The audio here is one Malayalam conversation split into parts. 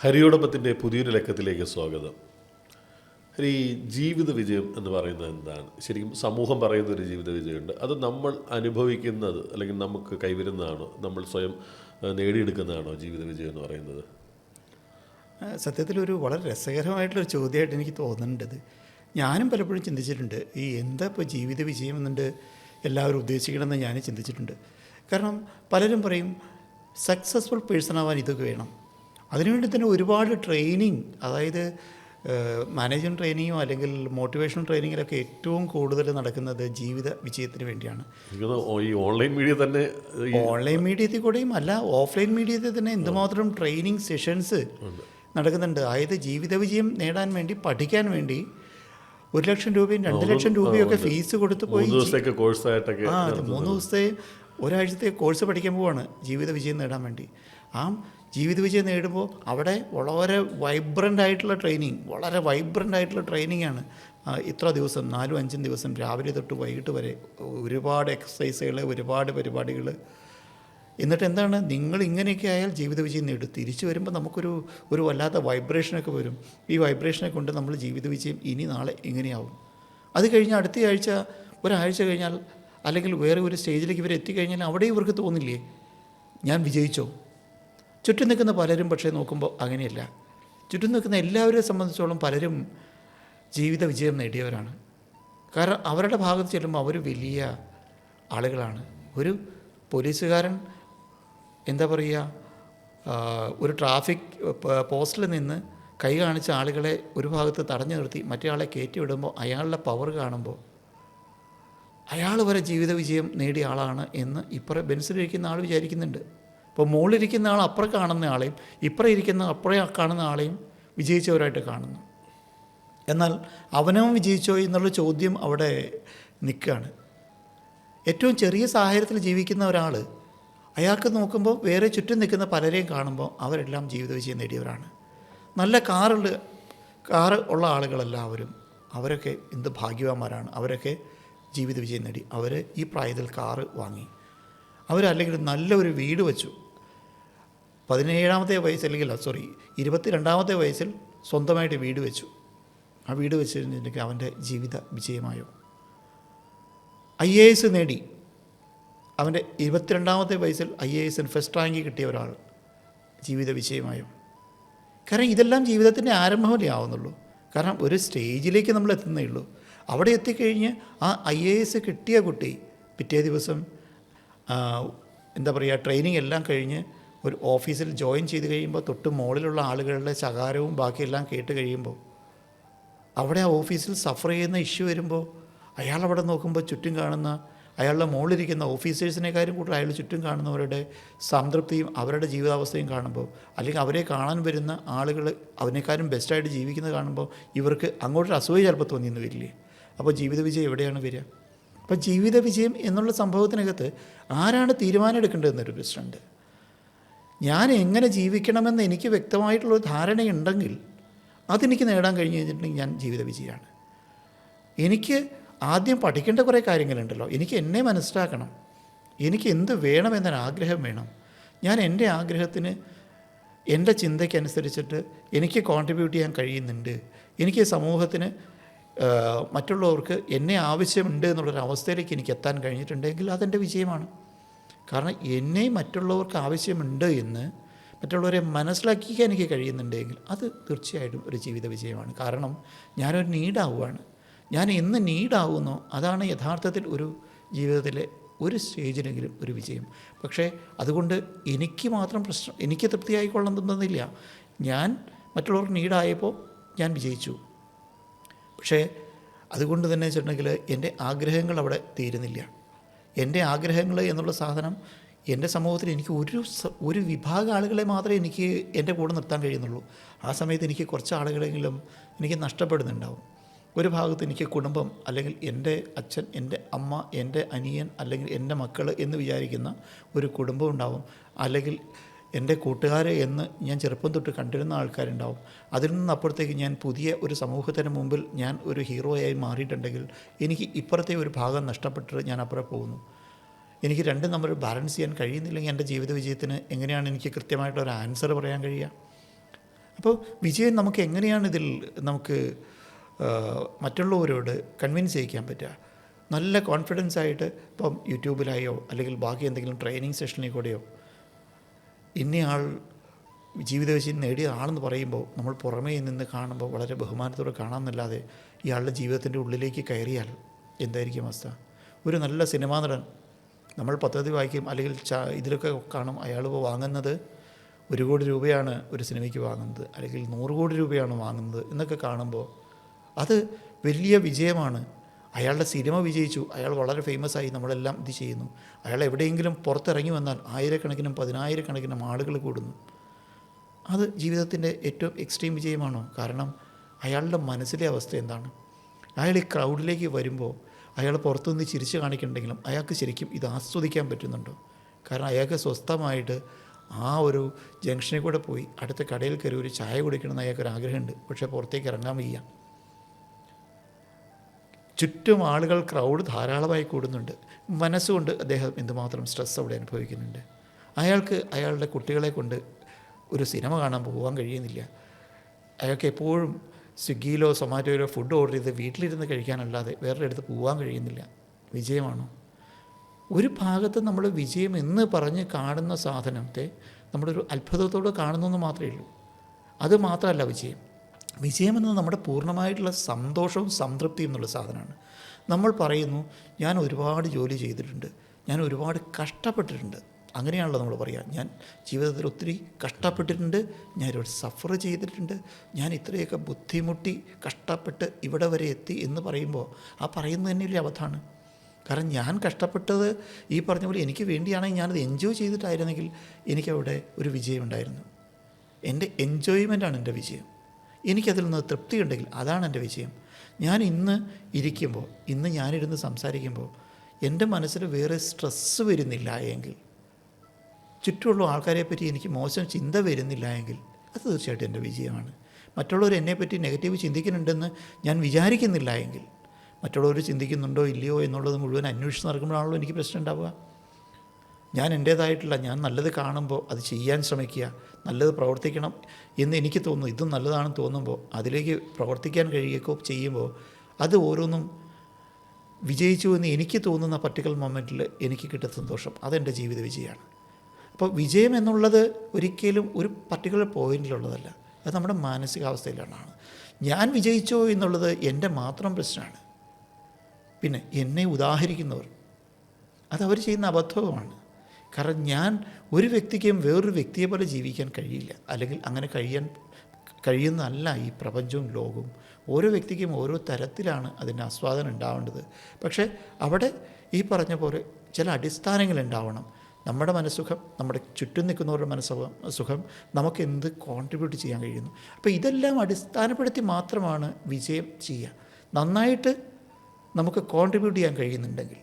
ഹരിയോടൊപ്പത്തിന്റെ പുതിയൊരു ലക്കത്തിലേക്ക് സ്വാഗതം. ഹരി ജീവിത വിജയം എന്ന് പറയുന്നത് എന്താണ്? ശരിക്കും സമൂഹം പറയുന്ന ഒരു ജീവിത വിജയമുണ്ട്. അത് നമ്മൾ അനുഭവിക്കുന്നത് അല്ലെങ്കിൽ നമുക്ക് കൈവരുന്നതാണോ? നമ്മൾ സ്വയം നേടിയെടുക്കുന്നതാണോ ജീവിത വിജയം എന്ന് പറയുന്നത്? സത്യത്തിൽ ഒരു വളരെ രസകരമായിട്ടുള്ളൊരു ചോദ്യമായിട്ട് എനിക്ക് തോന്നുന്നുണ്ട് ഇത് ഞാനും പലപ്പോഴും ചിന്തിച്ചിട്ടുണ്ട് ഈ എന്താ ഇപ്പോൾ ജീവിത വിജയം എന്നുണ്ട് എല്ലാവരും ഉദ്ദേശിക്കണമെന്ന് ഞാൻ ചിന്തിച്ചിട്ടുണ്ട്. കാരണം പലരും പറയും സക്സസ്ഫുൾ പേഴ്സൺ ആവാൻ ഇതൊക്കെ വേണം. അതിനുവേണ്ടി തന്നെ ഒരുപാട് ട്രെയിനിങ് അതായത് മാനേജ്മെന്റ് ട്രെയിനിങ്ങോ അല്ലെങ്കിൽ മോട്ടിവേഷണൽ ട്രെയിനിങ്ങിലൊക്കെ ഏറ്റവും കൂടുതൽ നടക്കുന്നത് ജീവിത വിജയത്തിന് വേണ്ടിയാണ്. ഈ ഓൺലൈൻ മീഡിയ തന്നെ ഓൺലൈൻ മീഡിയത്തിൽ കൂടെയും അല്ല ഓഫ്ലൈൻ മീഡിയത്തിൽ തന്നെ എന്തുമാത്രം ട്രെയിനിങ് സെഷൻസ് നടക്കുന്നുണ്ട്. അതായത് ജീവിത വിജയം നേടാൻ വേണ്ടി പഠിക്കാൻ വേണ്ടി ഒരു ലക്ഷം രൂപയും രണ്ട് ലക്ഷം രൂപയും ഒക്കെ ഫീസ് കൊടുത്ത് പോയി കോഴ്സായിട്ടൊക്കെ ആ അതെ മൂന്ന് ദിവസത്തെ ഒരാഴ്ചത്തെ കോഴ്സ് പഠിക്കാൻ പോവാണ് ജീവിത വിജയം നേടാൻ വേണ്ടി. ആ ജീവിത വിജയം നേടുമ്പോൾ അവിടെ വളരെ വൈബ്രന്റ് ആയിട്ടുള്ള ട്രെയിനിങ് വളരെ വൈബ്രന്റ് ആയിട്ടുള്ള ട്രെയിനിങ് ആണ്. ഇത്ര ദിവസം നാലും അഞ്ചും ദിവസം രാവിലെ തൊട്ട് വൈകിട്ട് വരെ ഒരുപാട് എക്സസൈസുകൾ ഒരുപാട് പരിപാടികൾ എന്നിട്ട് എന്താണ്? നിങ്ങൾ ഇങ്ങനെയൊക്കെ ആയാൽ ജീവിത വിജയം നേടും. തിരിച്ചു വരുമ്പോൾ നമുക്കൊരു ഒരു വല്ലാത്ത വൈബ്രേഷനൊക്കെ വരും. ഈ വൈബ്രേഷനെ കൊണ്ട് നമ്മൾ ജീവിത വിജയം ഇനി നാളെ എങ്ങനെയാവും? അത് കഴിഞ്ഞ് അടുത്ത ആഴ്ച ഒരാഴ്ച കഴിഞ്ഞാൽ അല്ലെങ്കിൽ വേറെ ഒരു സ്റ്റേജിലേക്ക് ഇവർ എത്തിക്കഴിഞ്ഞാൽ അവിടെ ഇവർക്ക് തോന്നില്ലേ? ഞാൻ വിജയിച്ചോ? ചുറ്റും നിൽക്കുന്ന പലരും പക്ഷേ നോക്കുമ്പോൾ അങ്ങനെയല്ല. ചുറ്റും നിൽക്കുന്ന എല്ലാവരെ സംബന്ധിച്ചോളം പലരും ജീവിത വിജയം നേടിയവരാണ്. കാരണം അവരുടെ ഭാഗത്ത് ചെല്ലുമ്പോൾ അവർ വലിയ ആളുകളാണ്. ഒരു പോലീസുകാരൻ എന്താ പറയുക ഒരു ട്രാഫിക് പോസ്റ്റിൽ നിന്ന് കൈ കാണിച്ച ആളുകളെ ഒരു ഭാഗത്ത് തടഞ്ഞു നിർത്തി മറ്റേ കയറ്റി വിടുമ്പോൾ അയാളുടെ പവർ കാണുമ്പോൾ അയാൾ വരെ ജീവിത വിജയം നേടിയ ആളാണ് എന്ന് ഇപ്പുറം ബെൻസിലിരിക്കുന്ന ആൾ വിചാരിക്കുന്നുണ്ട്. ഇപ്പോൾ മുകളിലിരിക്കുന്ന ആൾ അപ്പുറം കാണുന്ന ആളെയും ഇപ്പുറം ഇരിക്കുന്ന അപ്പുറം കാണുന്ന ആളെയും വിജയിച്ചവരായിട്ട് കാണുന്നു. എന്നാൽ അവനവും വിജയിച്ചോ എന്നുള്ള ചോദ്യം അവിടെ നിൽക്കുകയാണ്. ഏറ്റവും ചെറിയ സാഹചര്യത്തിൽ ജീവിക്കുന്ന ഒരാൾ അയാൾക്ക് നോക്കുമ്പോൾ വേറെ ചുറ്റും നിൽക്കുന്ന പലരെയും കാണുമ്പോൾ അവരെല്ലാം ജീവിത വിജയം നേടിയവരാണ്. നല്ല കാറുള്ള കാറ് ഉള്ള ആളുകളെല്ലാവരും അവരൊക്കെ എന്ത് ഭാഗ്യവാന്മാരാണ്. അവരൊക്കെ ജീവിത വിജയം നേടി. അവർ ഈ പ്രായത്തിൽ കാറ് വാങ്ങി. അവരല്ലെങ്കിൽ നല്ലൊരു വീട് വെച്ചു. പതിനേഴാമത്തെ വയസ്സ് അല്ലെങ്കിൽ സോറി ഇരുപത്തി രണ്ടാമത്തെ വയസ്സിൽ സ്വന്തമായിട്ട് വീട് വെച്ചു. ആ വീട് വെച്ച് കഴിഞ്ഞിട്ടുണ്ടെങ്കിൽ അവന്റെ ജീവിത വിജയമായോ? ഐ എ എസ് നേടി. അവന്റെ ഇരുപത്തിരണ്ടാമത്തെ വയസ്സിൽ ഐ എ എസിന് ഫസ്റ്റ് റാങ്ക് കിട്ടിയ ഒരാൾ ജീവിത വിജയമായോ? കാരണം ഇതെല്ലാം ജീവിതത്തിന്റെ ആരംഭമല്ലേ ആവുന്നുള്ളൂ. കാരണം ഒരു സ്റ്റേജിലേക്ക് നമ്മൾ എത്തുന്നേ ഉള്ളൂ. അവിടെ എത്തിക്കഴിഞ്ഞ് ആ ഐ എ എസ് കിട്ടിയ കുട്ടി പിറ്റേ ദിവസം എന്താ പറയുക ട്രെയിനിങ് എല്ലാം കഴിഞ്ഞ് ഒരു ഓഫീസിൽ ജോയിൻ ചെയ്ത് കഴിയുമ്പോൾ തൊട്ട് മുകളിലുള്ള ആളുകളുടെ ശകാരവും ബാക്കിയെല്ലാം കേട്ട് കഴിയുമ്പോൾ അവിടെ ആ ഓഫീസിൽ സഫർ ചെയ്യുന്ന ഇഷ്യൂ വരുമ്പോൾ അയാൾ അവിടെ നോക്കുമ്പോൾ ചുറ്റും കാണുന്ന അയാളുടെ മുകളിലിരിക്കുന്ന ഓഫീസേഴ്സിനെക്കാരും കൂടുതൽ അയാൾ ചുറ്റും കാണുന്നവരുടെ സംതൃപ്തിയും അവരുടെ ജീവിതാവസ്ഥയും കാണുമ്പോൾ അല്ലെങ്കിൽ അവരെ കാണാൻ വരുന്ന ആളുകൾ അവനേക്കാരും ബെസ്റ്റായിട്ട് ജീവിക്കുന്നത് കാണുമ്പോൾ ഇവർക്ക് അങ്ങോട്ടൊരു അസൂയ ചിലപ്പോൾ തോന്നിയെന്ന് വരില്ലേ? അപ്പോൾ ജീവിത വിജയം എവിടെയാണ് വരിക? അപ്പോൾ ജീവിത വിജയം എന്നുള്ള സംഭവത്തിനകത്ത് ആരാണ് തീരുമാനം എടുക്കേണ്ടതെന്നൊരു പ്രശ്നമുണ്ട്. ഞാൻ എങ്ങനെ ജീവിക്കണമെന്ന് എനിക്ക് വ്യക്തമായിട്ടുള്ളൊരു ധാരണയുണ്ടെങ്കിൽ അതെനിക്ക് നേടാൻ കഴിഞ്ഞു കഴിഞ്ഞിട്ടുണ്ടെങ്കിൽ ഞാൻ ജീവിത വിജയമാണ് എനിക്ക് ആദ്യം പഠിക്കേണ്ട കുറേ കാര്യങ്ങളുണ്ടല്ലോ. എനിക്ക് എന്നെ മനസ്സിലാക്കണം. എനിക്ക് എന്ത് വേണമെന്നൊരു ആഗ്രഹം വേണം. ഞാൻ എന്റെ ആഗ്രഹത്തിന് എന്റെ ചിന്തയ്ക്കനുസരിച്ചിട്ട് എനിക്ക് കോൺട്രിബ്യൂട്ട് ചെയ്യാൻ കഴിയുന്നുണ്ട്. എനിക്ക് സമൂഹത്തിന് മറ്റുള്ളവർക്ക് എന്നെ ആവശ്യമുണ്ട് എന്നുള്ളൊരു അവസ്ഥയിലേക്ക് എനിക്ക് എത്താൻ കഴിഞ്ഞിട്ടുണ്ടെങ്കിൽ അതെന്റെ വിജയമാണ്. കാരണം എന്നെ മറ്റുള്ളവർക്ക് ആവശ്യമുണ്ട് എന്ന് മറ്റുള്ളവരെ മനസ്സിലാക്കിക്കാൻ എനിക്ക് കഴിയുന്നുണ്ടെങ്കിൽ അത് തീർച്ചയായിട്ടും ഒരു ജീവിത വിജയമാണ്. കാരണം ഞാനൊരു നീഡാവുകയാണ് ഞാൻ എന്ന് നീഡാവുന്നോ അതാണ് യഥാർത്ഥത്തിൽ ഒരു ജീവിതത്തിലെ ഒരു സ്റ്റേജിലെങ്കിലും ഒരു വിജയം. പക്ഷേ അതുകൊണ്ട് എനിക്ക് മാത്രം പ്രശ്നം എനിക്ക് തൃപ്തിയായിക്കൊള്ളുന്നില്ല ഞാൻ മറ്റുള്ളവർക്ക് നീഡായപ്പോൾ ഞാൻ വിജയിച്ചു. പക്ഷേ അതുകൊണ്ട് തന്നെ വെച്ചിട്ടുണ്ടെങ്കിൽ എന്റെ ആഗ്രഹങ്ങൾ അവിടെ തീരുന്നില്ല. എന്റെ ആഗ്രഹങ്ങൾ എന്നുള്ള സാധനം എന്റെ സമൂഹത്തിൽ എനിക്ക് ഒരു ഒരു വിഭാഗം ആളുകളെ മാത്രമേ എനിക്ക് എന്റെ കൂടെ നിർത്താൻ കഴിയുന്നുള്ളൂ. ആ സമയത്ത് എനിക്ക് കുറച്ച് ആളുകളെങ്കിലും എനിക്ക് നഷ്ടപ്പെടുന്നുണ്ടാവും. ഒരു ഭാഗത്ത് എനിക്ക് കുടുംബം അല്ലെങ്കിൽ എന്റെ അച്ഛൻ എന്റെ അമ്മ എന്റെ അനിയൻ അല്ലെങ്കിൽ എന്റെ മക്കൾ എന്ന് വിചാരിക്കുന്ന ഒരു കുടുംബം ഉണ്ടാവും. അല്ലെങ്കിൽ എന്റെ കൂട്ടുകാർ എന്ന് ഞാൻ ചെറുപ്പം തൊട്ട് കണ്ടിരുന്ന ആൾക്കാരുണ്ടാവും. അതിൽ നിന്ന് അപ്പുറത്തേക്ക് ഞാൻ പുതിയ ഒരു സമൂഹത്തിന് മുമ്പിൽ ഞാൻ ഒരു ഹീറോയായി മാറിയിട്ടുണ്ടെങ്കിൽ എനിക്ക് ഇപ്പുറത്തെ ഒരു ഭാഗം നഷ്ടപ്പെട്ടിട്ട് ഞാൻ അപ്പുറം പോകുന്നു. എനിക്ക് രണ്ടും നമ്മൾ ബാലൻസ് ചെയ്യാൻ കഴിയുന്നില്ലെങ്കിൽ എന്റെ ജീവിത വിജയത്തിന് എങ്ങനെയാണ് എനിക്ക് കൃത്യമായിട്ടൊരു ആൻസർ പറയാൻ കഴിയുക? അപ്പോൾ വിജയം നമുക്ക് എങ്ങനെയാണ് ഇതിൽ നമുക്ക് മറ്റുള്ളവരോട് കൺവിൻസ് ചെയ്യിക്കാൻ പറ്റുക? നല്ല കോൺഫിഡൻസ് ആയിട്ട് ഇപ്പം യൂട്യൂബിലായോ അല്ലെങ്കിൽ ബാക്കി എന്തെങ്കിലും ട്രെയിനിങ് സെഷനിൽ കൂടെയോ ഇന്നയാൾ ജീവിത വിജയം നേടിയ ആളെന്ന് പറയുമ്പോൾ നമ്മൾ പുറമേ നിന്ന് കാണുമ്പോൾ വളരെ ബഹുമാനത്തോടെ കാണാമെന്നല്ലാതെ ഇയാളുടെ ജീവിതത്തിന്റെ ഉള്ളിലേക്ക് കയറിയാൽ എന്തായിരിക്കും അവസ്ഥ? ഒരു നല്ല സിനിമാ നടൻ നമ്മൾ പദ്ധതി വായിക്കും അല്ലെങ്കിൽ ഇതിലൊക്കെ കാണും അയാൾ ഇപ്പോൾ വാങ്ങുന്നത് ഒരു കോടി രൂപയാണ് ഒരു സിനിമയ്ക്ക് വാങ്ങുന്നത് അല്ലെങ്കിൽ നൂറ് കോടി രൂപയാണ് വാങ്ങുന്നത് എന്നൊക്കെ കാണുമ്പോൾ അത് വലിയ വിജയമാണ്. അയാളുടെ സിനിമ വിജയിച്ചു. അയാൾ വളരെ ഫേമസ് ആയി. നമ്മളെല്ലാം ഇത് ചെയ്യുന്നു. അയാൾ എവിടെയെങ്കിലും പുറത്തിറങ്ങി വന്നാൽ ആയിരക്കണക്കിനും പതിനായിരക്കണക്കിനും ആളുകൾ കൂടുന്നു. അത് ജീവിതത്തിന്റെ ഏറ്റവും എക്സ്ട്രീം വിജയമാണോ? കാരണം അയാളുടെ മനസ്സിലെ അവസ്ഥ എന്താണ്? അയാൾ ഈ ക്രൗഡിലേക്ക് വരുമ്പോൾ അയാൾ പുറത്തുനിന്ന് ചിരിച്ച് കാണിക്കുന്നുണ്ടെങ്കിലും അയാൾക്ക് ശരിക്കും ഇത് ആസ്വദിക്കാൻ പറ്റുന്നുണ്ടോ? കാരണം അയാൾക്ക് സ്വസ്ഥമായിട്ട് ആ ഒരു ജംഗ്ഷനിൽ കൂടെ പോയി അടുത്ത കടയിൽ കയറി ഒരു ചായ കുടിക്കണമെന്ന് അയാൾക്കൊരു ആഗ്രഹമുണ്ട് പക്ഷേ പുറത്തേക്ക് ഇറങ്ങാൻ വയ്യ. ചുറ്റും ആളുകൾ ക്രൗഡ് ധാരാളമായി കൂടുന്നുണ്ട്. മനസ്സുകൊണ്ട് അദ്ദേഹം എന്തുമാത്രം സ്ട്രെസ് അവിടെ അനുഭവിക്കുന്നുണ്ട്. അയാൾക്ക് അയാളുടെ കുട്ടികളെ കൊണ്ട് ഒരു സിനിമ കാണാൻ പോകാൻ കഴിയുന്നില്ല. അയാൾക്ക് എപ്പോഴും സ്വിഗ്ഗിയിലോ സൊമാറ്റോയിലോ ഫുഡ് ഓർഡർ ചെയ്ത് വീട്ടിലിരുന്ന് കഴിക്കാനല്ലാതെ വേറെ അടുത്ത് പോകാൻ കഴിയുന്നില്ല. വിജയമാണോ? ഒരു ഭാഗത്ത് നമ്മൾ വിജയം എന്ന് പറഞ്ഞ് കാണുന്ന സാധനത്തെ നമ്മളൊരു അത്ഭുതത്തോടെ കാണുന്നു എന്ന് മാത്രമേ ഉള്ളൂ. അത് മാത്രമല്ല വിജയം. വിജയം എന്നത് നമ്മുടെ പൂർണമായിട്ടുള്ള സന്തോഷവും സംതൃപ്തിയും എന്നുള്ള സാധനമാണ്. നമ്മൾ പറയുന്നു ഞാൻ ഒരുപാട് ജോലി ചെയ്തിട്ടുണ്ട്. ഞാൻ ഒരുപാട് കഷ്ടപ്പെട്ടിട്ടുണ്ട്. അങ്ങനെയാണല്ലോ നമ്മൾ പറയുക ഞാൻ ജീവിതത്തിൽ ഒത്തിരി കഷ്ടപ്പെട്ടിട്ടുണ്ട്. ഞാൻ ഒരു സഫർ ചെയ്തിട്ടുണ്ട്. ഞാൻ ഇത്രയൊക്കെ ബുദ്ധിമുട്ടി കഷ്ടപ്പെട്ട് ഇവിടെ വരെ എത്തി എന്ന് പറയുമ്പോൾ ആ പറയുന്നത് തന്നെയല്ലേ അബദ്ധമാണ്. കാരണം ഞാൻ കഷ്ടപ്പെട്ടത് ഈ പറഞ്ഞ പോലെ എനിക്ക് വേണ്ടിയാണെങ്കിൽ ഞാനത് എൻജോയ് ചെയ്തിട്ടായിരുന്നെങ്കിൽ എനിക്കവിടെ ഒരു വിജയം ഉണ്ടായിരുന്നു എന്റെ എൻജോയ്മെന്റാണ് എന്റെ വിജയം. എനിക്കതിൽ നിന്ന് തൃപ്തി ഉണ്ടെങ്കിൽ അതാണ് എന്റെ വിജയം. ഞാൻ ഇന്ന് ഇരിക്കുമ്പോൾ ഇന്ന് ഞാനിരുന്ന് സംസാരിക്കുമ്പോൾ എന്റെ മനസ്സിൽ വേറെ സ്ട്രെസ്സ് വരുന്നില്ല എങ്കിൽ ചുറ്റുമുള്ള ആൾക്കാരെ പറ്റി എനിക്ക് മോശം ചിന്ത വരുന്നില്ല എങ്കിൽ അത് തീർച്ചയായിട്ടും എന്റെ വിജയമാണ്. മറ്റുള്ളവർ എന്നെപ്പറ്റി നെഗറ്റീവ് ചിന്തിക്കുന്നുണ്ടെന്ന് ഞാൻ വിചാരിക്കുന്നില്ല എങ്കിൽ മറ്റുള്ളവർ ചിന്തിക്കുന്നുണ്ടോ ഇല്ലയോ എന്നുള്ളത് മുഴുവൻ അന്വേഷിച്ച് നടക്കുമ്പോഴാണല്ലോ എനിക്ക് പ്രശ്നം ഉണ്ടാവുക. ഞാൻ എന്റേതായിട്ടുള്ള ഞാൻ നല്ലത് കാണുമ്പോൾ അത് ചെയ്യാൻ ശ്രമിക്കുക നല്ലത് പ്രവർത്തിക്കണം എന്ന് എനിക്ക് തോന്നുന്നു. ഇതും നല്ലതാണെന്ന് തോന്നുമ്പോൾ അതിലേക്ക് പ്രവർത്തിക്കാൻ കഴിയുകയോ ചെയ്യുമ്പോൾ അത് ഓരോന്നും വിജയിച്ചു എന്ന് എനിക്ക് തോന്നുന്ന പർട്ടിക്കുലർ മൊമെന്റിൽ എനിക്ക് കിട്ടുന്ന സന്തോഷം. അതെന്റെ ജീവിത വിജയമാണ്. അപ്പോൾ വിജയം എന്നുള്ളത് ഒരിക്കലും ഒരു പർട്ടിക്കുലർ പോയിന്റിലുള്ളതല്ല അത് നമ്മുടെ മാനസികാവസ്ഥയിലാണ്. ഞാൻ വിജയിച്ചോ എന്നുള്ളത് എന്റെ മാത്രം പ്രശ്നമാണ്. പിന്നെ എന്നെ ഉദാഹരിക്കുന്നവർ അതവർ ചെയ്യുന്ന അബദ്ധവുമാണ്. കാരണം ഞാൻ ഒരു വ്യക്തിക്കും വേറൊരു വ്യക്തിയെ പോലെ ജീവിക്കാൻ കഴിയില്ല. അല്ലെങ്കിൽ അങ്ങനെ കഴിയാൻ കഴിയുന്നതല്ല ഈ പ്രപഞ്ചവും ലോകവും. ഓരോ വ്യക്തിക്കും ഓരോ തരത്തിലാണ് അതിന്റെ ആസ്വാദനം ഉണ്ടാവേണ്ടത്. പക്ഷേ അവിടെ ഈ പറഞ്ഞ പോലെ ചില അടിസ്ഥാനങ്ങൾ ഉണ്ടാവണം. നമ്മുടെ മനസ്സുഖം നമ്മുടെ ചുറ്റും നിൽക്കുന്നവരുടെ മനസ്സുഖം സുഖം നമുക്ക് എന്ത് കോൺട്രിബ്യൂട്ട് ചെയ്യാൻ കഴിയുന്നു. അപ്പോൾ ഇതെല്ലാം അടിസ്ഥാനപ്പെടുത്തി മാത്രമാണ് വിജയം ചെയ്യുക. നന്നായിട്ട് നമുക്ക് കോൺട്രിബ്യൂട്ട് ചെയ്യാൻ കഴിയുന്നുണ്ടെങ്കിൽ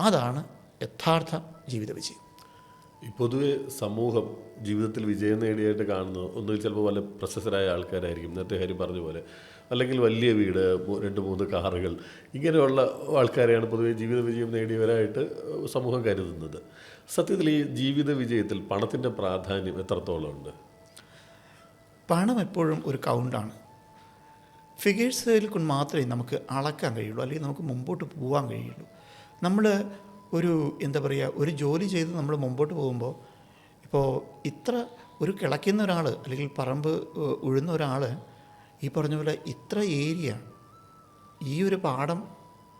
അതാണ് യഥാർത്ഥ ജീവിത വിജയം. ഈ പൊതുവെ സമൂഹം ജീവിതത്തിൽ വിജയം നേടിയായിട്ട് കാണുന്നത് ഒന്നുകിൽ ചിലപ്പോൾ വല്ല പ്രശസ്തരായ ആൾക്കാരായിരിക്കും. നേരത്തെ ഹരി പറഞ്ഞ പോലെ. അല്ലെങ്കിൽ വലിയ വീട് രണ്ട് മൂന്ന് കാറുകൾ ഇങ്ങനെയുള്ള ആൾക്കാരെയാണ് പൊതുവെ ജീവിത വിജയം നേടിയവരായിട്ട് സമൂഹം കരുതുന്നത്. സത്യത്തിൽ ഈ ജീവിത വിജയത്തിൽ പണത്തിന്റെ പ്രാധാന്യം എത്രത്തോളം ഉണ്ട്? പണം എപ്പോഴും ഒരു കൗണ്ടാണ് ഫിഗേഴ്സിൽ കൊണ്ട് മാത്രമേ നമുക്ക് അളക്കാൻ കഴിയുള്ളൂ. അല്ലെങ്കിൽ നമുക്ക് മുമ്പോട്ട് പോകാൻ കഴിയുള്ളൂ. നമ്മൾ ഒരു എന്താ പറയുക ഒരു ജോലി ചെയ്ത് നമ്മൾ മുമ്പോട്ട് പോകുമ്പോൾ ഇപ്പോൾ ഇത്ര ഒരു കിളയ്ക്കുന്ന ഒരാൾ അല്ലെങ്കിൽ പറമ്പ് ഉഴുന്ന ഒരാൾ ഈ പറഞ്ഞ പോലെ ഇത്ര ഏരിയ ഈ ഒരു പാടം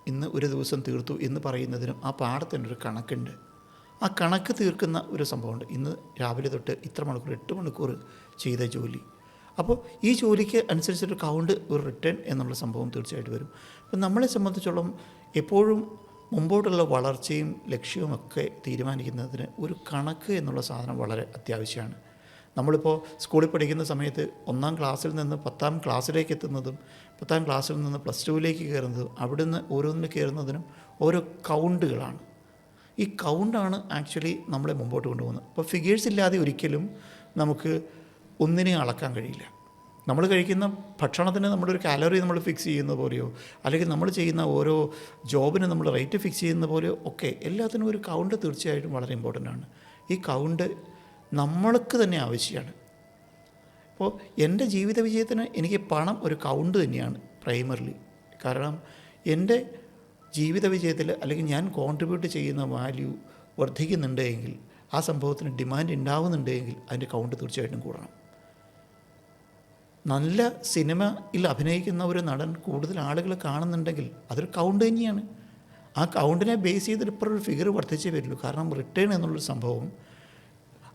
ഇന്ന് ഒരു ദിവസം തീർത്തു എന്ന് പറയുന്നതിനും ആ പാടത്തിനൊരു കണക്കുണ്ട്. ആ കണക്ക് തീർക്കുന്ന ഒരു സംഭവമുണ്ട്. ഇന്ന് രാവിലെ തൊട്ട് ഇത്ര മണിക്കൂർ എട്ട് മണിക്കൂർ ചെയ്ത ജോലി. അപ്പോൾ ഈ ജോലിക്ക് അനുസരിച്ചൊരു കൗണ്ട് ഒരു റിട്ടേൺ എന്നുള്ള സംഭവം തീർച്ചയായിട്ടും വരും. അപ്പം നമ്മളെ സംബന്ധിച്ചോളം എപ്പോഴും മുമ്പോട്ടുള്ള വളർച്ചയും ലക്ഷ്യവുമൊക്കെ തീരുമാനിക്കുന്നതിന് ഒരു കണക്ക് എന്നുള്ള സാധനം വളരെ അത്യാവശ്യമാണ്. നമ്മളിപ്പോൾ സ്കൂളിൽ പഠിക്കുന്ന സമയത്ത് ഒന്നാം ക്ലാസ്സിൽ നിന്ന് പത്താം ക്ലാസ്സിലേക്ക് എത്തുന്നതും പത്താം ക്ലാസ്സിൽ നിന്ന് പ്ലസ് ടുവിലേക്ക് കയറുന്നതും അവിടുന്ന് ഓരോന്നിന് കയറുന്നതിനും ഓരോ കൗണ്ടുകളാണ്. ഈ കൗണ്ടാണ് ആക്ച്വലി നമ്മളെ മുമ്പോട്ട് കൊണ്ടുപോകുന്നത്. അപ്പോൾ ഫിഗേഴ്സ് ഇല്ലാതെ ഒരിക്കലും നമുക്ക് ഒന്നിനെ അളക്കാൻ കഴിയില്ല. നമ്മൾ കഴിക്കുന്ന ഭക്ഷണത്തിന് നമ്മളൊരു കാലറി നമ്മൾ ഫിക്സ് ചെയ്യുന്ന പോലെയോ അല്ലെങ്കിൽ നമ്മൾ ചെയ്യുന്ന ഓരോ ജോബിന് നമ്മൾ റേറ്റ് ഫിക്സ് ചെയ്യുന്ന പോലെയോ ഒക്കെ എല്ലാത്തിനും ഒരു കൗണ്ട് തീർച്ചയായിട്ടും വളരെ ഇമ്പോർട്ടന്റ് ആണ്. ഈ കൗണ്ട് നമ്മൾക്ക് തന്നെ ആവശ്യമാണ്. അപ്പോൾ എന്റെ ജീവിത വിജയത്തിന് എനിക്ക് പണം ഒരു കൗണ്ട് തന്നെയാണ് പ്രൈമറിലി കാരണം എന്റെ ജീവിത വിജയത്തിൽ അല്ലെങ്കിൽ ഞാൻ കോൺട്രിബ്യൂട്ട് ചെയ്യുന്ന വാല്യൂ വർദ്ധിക്കുന്നുണ്ടെങ്കിൽ ആ സംഭവത്തിന് ഡിമാൻഡ് ഉണ്ടാകുന്നുണ്ടെങ്കിൽ അതിന്റെ കൗണ്ട് തീർച്ചയായിട്ടും കൂടണം. നല്ല സിനിമയിൽ അഭിനയിക്കുന്ന ഒരു നടൻ കൂടുതൽ ആളുകൾ കാണുന്നുണ്ടെങ്കിൽ അതൊരു കൗണ്ട് തന്നെയാണ്. ആ കൗണ്ടിനെ ബേസ് ചെയ്തിട്ട് ഇപ്പോൾ ഒരു ഫിഗർ വർദ്ധിച്ചേ വരുള്ളൂ. കാരണം റിട്ടേൺ എന്നുള്ളൊരു സംഭവം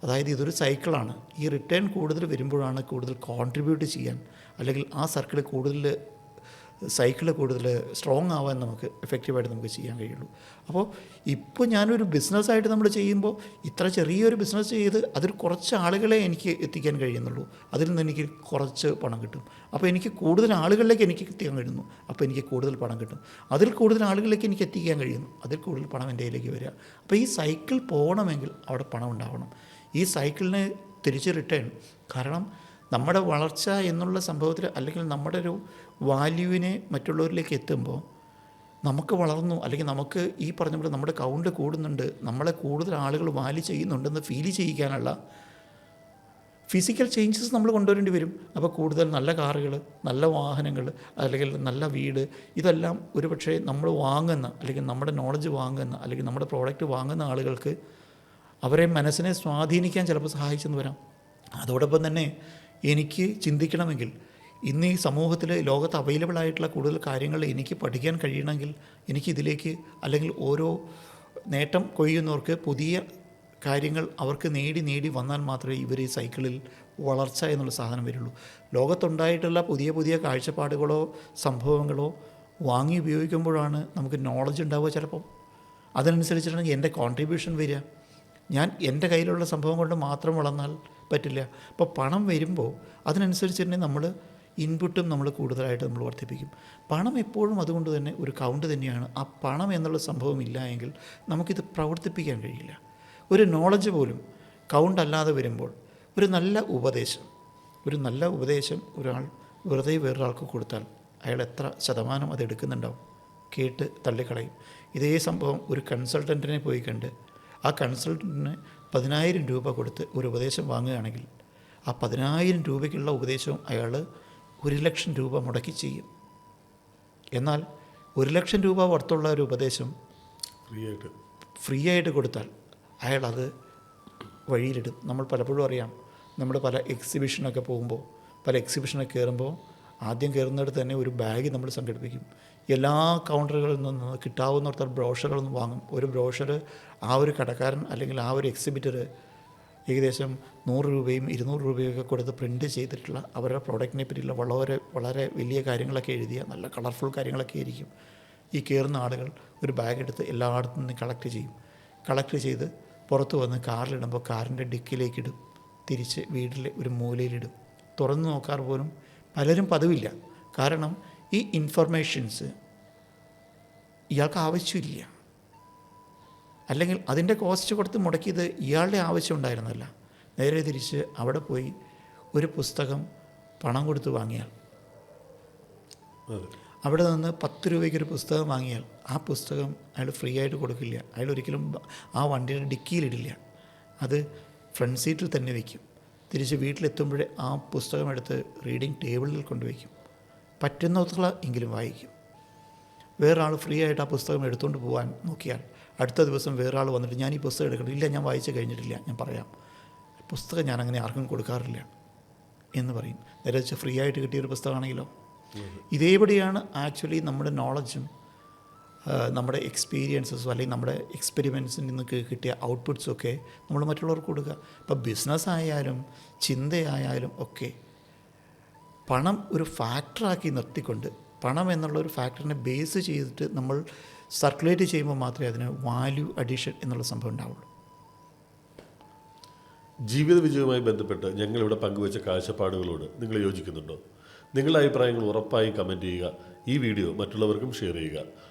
അതായത് ഇതൊരു സൈക്കിളാണ് ഈ റിട്ടേൺ കൂടുതൽ വരുമ്പോഴാണ് കൂടുതൽ കോൺട്രിബ്യൂട്ട് ചെയ്യാൻ അല്ലെങ്കിൽ ആ സർക്കിൾ കൂടുതൽ സൈക്കിൾ കൂടുതൽ സ്ട്രോങ് ആവാൻ നമുക്ക് എഫക്റ്റീവായിട്ട് നമുക്ക് ചെയ്യാൻ കഴിയുള്ളൂ. അപ്പോൾ ഇപ്പോൾ ഞാനൊരു ബിസിനസ്സായിട്ട് നമ്മൾ ചെയ്യുമ്പോൾ ഇത്ര ചെറിയൊരു ബിസിനസ് ചെയ്ത് അതിൽ കുറച്ച് ആളുകളെ എനിക്ക് എത്തിക്കാൻ കഴിയുന്നുള്ളൂ. അതിൽ നിന്ന് എനിക്ക് കുറച്ച് പണം കിട്ടും. അപ്പോൾ എനിക്ക് കൂടുതൽ ആളുകളിലേക്ക് എനിക്ക് എത്തിക്കാൻ കഴിയുന്നു. അപ്പോൾ എനിക്ക് കൂടുതൽ പണം കിട്ടും. അതിൽ കൂടുതൽ ആളുകളിലേക്ക് എനിക്ക് എത്തിക്കാൻ കഴിയുന്നു. അതിൽ കൂടുതൽ പണം എന്റെ കയ്യിലേക്ക് വരിക. അപ്പോൾ ഈ സൈക്കിൾ പോകണമെങ്കിൽ അവിടെ പണം ഉണ്ടാവണം. ഈ സൈക്കിളിന് തിരിച്ച് റിട്ടേൺ കാരണം നമ്മുടെ വളർച്ച എന്നുള്ള സംഭവത്തിൽ അല്ലെങ്കിൽ നമ്മുടെ ഒരു വാല്യൂവിനെ മറ്റുള്ളവരിലേക്ക് എത്തുമ്പോൾ നമുക്ക് വളർന്നു അല്ലെങ്കിൽ നമുക്ക് ഈ പറഞ്ഞ പോലെ നമ്മുടെ കൗണ്ട് കൂടുന്നുണ്ട് നമ്മളെ കൂടുതൽ ആളുകൾ വാല്യൂ ചെയ്യുന്നുണ്ടെന്ന് ഫീൽ ചെയ്യിക്കാനുള്ള ഫിസിക്കൽ ചേഞ്ചസ് നമ്മൾ കൊണ്ടുവരേണ്ടി വരും. അപ്പോൾ കൂടുതൽ നല്ല കാറുകൾ നല്ല വാഹനങ്ങൾ അല്ലെങ്കിൽ നല്ല വീട് ഇതെല്ലാം ഒരു പക്ഷേ നമ്മൾ വാങ്ങുന്ന അല്ലെങ്കിൽ നമ്മുടെ നോളജ് വാങ്ങുന്ന അല്ലെങ്കിൽ നമ്മുടെ പ്രോഡക്റ്റ് വാങ്ങുന്ന ആളുകൾക്ക് അവരെ മനസ്സിനെ സ്വാധീനിക്കാൻ ചിലപ്പോൾ സഹായിച്ചെന്ന് വരാം. അതോടൊപ്പം തന്നെ എനിക്ക് ചിന്തിക്കണമെങ്കിൽ ഇന്ന് ഈ സമൂഹത്തിൽ ലോകത്ത് അവൈലബിൾ ആയിട്ടുള്ള കൂടുതൽ കാര്യങ്ങൾ എനിക്ക് പഠിക്കാൻ കഴിയണമെങ്കിൽ എനിക്കിതിലേക്ക് അല്ലെങ്കിൽ ഓരോ നേട്ടം കൊയ്യുന്നവർക്ക് പുതിയ കാര്യങ്ങൾ അവർക്ക് നേടി നേടി വന്നാൽ മാത്രമേ ഇവർ ഈ സൈക്കിളിൽ വളർച്ച എന്നുള്ള സാധനം വരുള്ളൂ. ലോകത്തുണ്ടായിട്ടുള്ള പുതിയ പുതിയ കാഴ്ചപ്പാടുകളോ സംഭവങ്ങളോ വാങ്ങി ഉപയോഗിക്കുമ്പോഴാണ് നമുക്ക് നോളജ് ഉണ്ടാവുക ചിലപ്പോൾ അതിനനുസരിച്ചിട്ടാണെങ്കിൽ എന്റെ കോൺട്രിബ്യൂഷൻ വരിക. ഞാൻ എന്റെ കയ്യിലുള്ള സംഭവം കൊണ്ട് മാത്രം വളർന്നാൽ പറ്റില്ല. അപ്പോൾ പണം വരുമ്പോൾ അതിനനുസരിച്ച് തന്നെ നമ്മൾ ഇൻപുട്ടും നമ്മൾ കൂടുതലായിട്ട് നമ്മൾ വർദ്ധിപ്പിക്കും. പണം എപ്പോഴും അതുകൊണ്ട് തന്നെ ഒരു കൗണ്ട് തന്നെയാണ്. ആ പണം എന്നുള്ള സംഭവം ഇല്ല എങ്കിൽ നമുക്കിത് പ്രവർത്തിപ്പിക്കാൻ കഴിയില്ല. ഒരു നോളജ് പോലും കൗണ്ട് അല്ലാതെ വരുമ്പോൾ ഒരു നല്ല ഉപദേശം ഒരു നല്ല ഉപദേശം ഒരാൾ വെറുതെ വേറൊരാൾക്ക് കൊടുത്താൽ അയാൾ എത്ര ശതമാനം അത് എടുക്കുന്നുണ്ടാവും? കേട്ട് തള്ളിക്കളയും. ഇതേ സംഭവം ഒരു കൺസൾട്ടന്റിനെ പോയി കണ്ട് ആ കൺസൾട്ടന്റിന് പതിനായിരം രൂപ കൊടുത്ത് ഒരു ഉപദേശം വാങ്ങുകയാണെങ്കിൽ ആ പതിനായിരം രൂപയ്ക്കുള്ള ഉപദേശവും അയാൾ ഒരു ലക്ഷം രൂപ മുടക്കി ചെയ്യും. എന്നാൽ ഒരു ലക്ഷം രൂപ വർത്തുള്ള ഒരു ഉപദേശം ഫ്രീ ആയിട്ട് ഫ്രീ ആയിട്ട് കൊടുത്താൽ അയാൾ അത് വഴിയിലിടും. നമ്മൾ പലപ്പോഴും അറിയാം നമ്മൾ പല എക്സിബിഷനൊക്കെ പോകുമ്പോൾ പല എക്സിബിഷനൊക്കെ കയറുമ്പോൾ ആദ്യം കയറുന്നിടത്ത് തന്നെ ഒരു ബാഗ് നമ്മൾ സംഘടിപ്പിക്കും. എല്ലാ കൗണ്ടറുകളിൽ നിന്ന് കിട്ടാവുന്നിടത്ത് ബ്രോഷറുകളൊന്നും വാങ്ങും. ഒരു ബ്രോഷർ ആ ഒരു കടക്കാരൻ അല്ലെങ്കിൽ ആ ഒരു എക്സിബിറ്റർ ഏകദേശം നൂറ് രൂപയും ഇരുന്നൂറ് രൂപയൊക്കെ കൊടുത്ത് പ്രിന്റ് ചെയ്തിട്ടുള്ള അവരുടെ പ്രോഡക്റ്റിനെ പറ്റിയുള്ള വളരെ വളരെ വലിയ കാര്യങ്ങളൊക്കെ എഴുതിയ നല്ല കളർഫുൾ കാര്യങ്ങളൊക്കെ ആയിരിക്കും. ഈ കയറുന്ന ആളുകൾ ഒരു ബാഗ് എടുത്ത് എല്ലായിടത്തു നിന്ന് കളക്ട് ചെയ്യും. കളക്ട് ചെയ്ത് പുറത്ത് വന്ന് കാറിലിടുമ്പോൾ കാറിന്റെ ഡിക്കിലേക്കിടും തിരിച്ച് വീട്ടിലെ ഒരു മൂലയിലിടും തുറന്നു നോക്കാറ് പോലും പലരും പതിവില്ല. കാരണം ഈ ഇൻഫർമേഷൻസ് ഇയാൾക്ക് ആവശ്യമില്ല. അല്ലെങ്കിൽ അതിന്റെ കോസ്റ്റ് കൊടുത്ത് മുടക്കിയത് ഇയാളുടെ ആവശ്യം ഉണ്ടായിരുന്നല്ല. നേരെ തിരിച്ച് അവിടെ പോയി ഒരു പുസ്തകം പണം കൊടുത്ത് വാങ്ങിയാൽ. അവിടെ നിന്ന് പത്ത് രൂപയ്ക്ക് ഒരു പുസ്തകം വാങ്ങിയാൽ ആ പുസ്തകം അയാൾ ഫ്രീ ആയിട്ട് കൊടുക്കില്ല. അയാൾ ഒരിക്കലും ആ വണ്ടിയുടെ ഡിക്കിയിലിടില്ല അത് ഫ്രണ്ട് സീറ്റിൽ തന്നെ വയ്ക്കും തിരിച്ച് വീട്ടിലെത്തുമ്പോഴേ ആ പുസ്തകം എടുത്ത് റീഡിംഗ് ടേബിളിൽ കൊണ്ടുവയ്ക്കും. പറ്റുന്നത്ര എങ്കിലും വായിക്കും. വേറൊരാൾ ഫ്രീ ആയിട്ട് ആ പുസ്തകം എടുത്തുകൊണ്ട് പോകാൻ നോക്കിയാൽ അടുത്ത ദിവസം വേറൊരാൾ വന്നിട്ട് ഞാൻ ഈ പുസ്തകം എടുക്കണം ഇല്ല ഞാൻ വായിച്ച് കഴിഞ്ഞിട്ടില്ല ഞാൻ പറയാം. പുസ്തകം ഞാൻ അങ്ങനെ ആർക്കും കൊടുക്കാറില്ല. എന്ന് പറയും. നേരെ വെച്ചാൽ ഫ്രീ ആയിട്ട് കിട്ടിയൊരു പുസ്തകമാണെങ്കിലോ? ഇതേപടിയാണ് ആക്ച്വലി നമ്മുടെ നോളജും നമ്മുടെ എക്സ്പീരിയൻസസ് അല്ലെങ്കിൽ നമ്മുടെ എക്സ്പെരിമെൻസിൽ നിന്ന് കിട്ടിയ ഔട്ട്പുട്ട്സൊക്കെ നമ്മൾ മറ്റുള്ളവർക്ക് കൊടുക്കുക. ഇപ്പോൾ ബിസിനസ് ആയാലും ചിന്തയായാലും ഒക്കെ പണം ഒരു ഫാക്ടറാക്കി നിർത്തിക്കൊണ്ട് പണം എന്നുള്ള ഒരു ഫാക്ടറിനെ ബേസ് ചെയ്തിട്ട് നമ്മൾ സർക്കുലേറ്റ് ചെയ്യുമ്പോൾ മാത്രമേ അതിന് വാല്യൂ അഡീഷൻ എന്നുള്ള സംഭവം ഉണ്ടാവുള്ളൂ. ജീവിത വിജയവുമായി ബന്ധപ്പെട്ട് ഞങ്ങളിവിടെ പങ്കുവച്ച കാഴ്ചപ്പാടുകളോട് നിങ്ങൾ യോജിക്കുന്നുണ്ടോ? നിങ്ങളുടെ അഭിപ്രായങ്ങൾ ഉറപ്പായും കമന്റ് ചെയ്യുക. ഈ വീഡിയോ മറ്റുള്ളവർക്കും ഷെയർ ചെയ്യുക.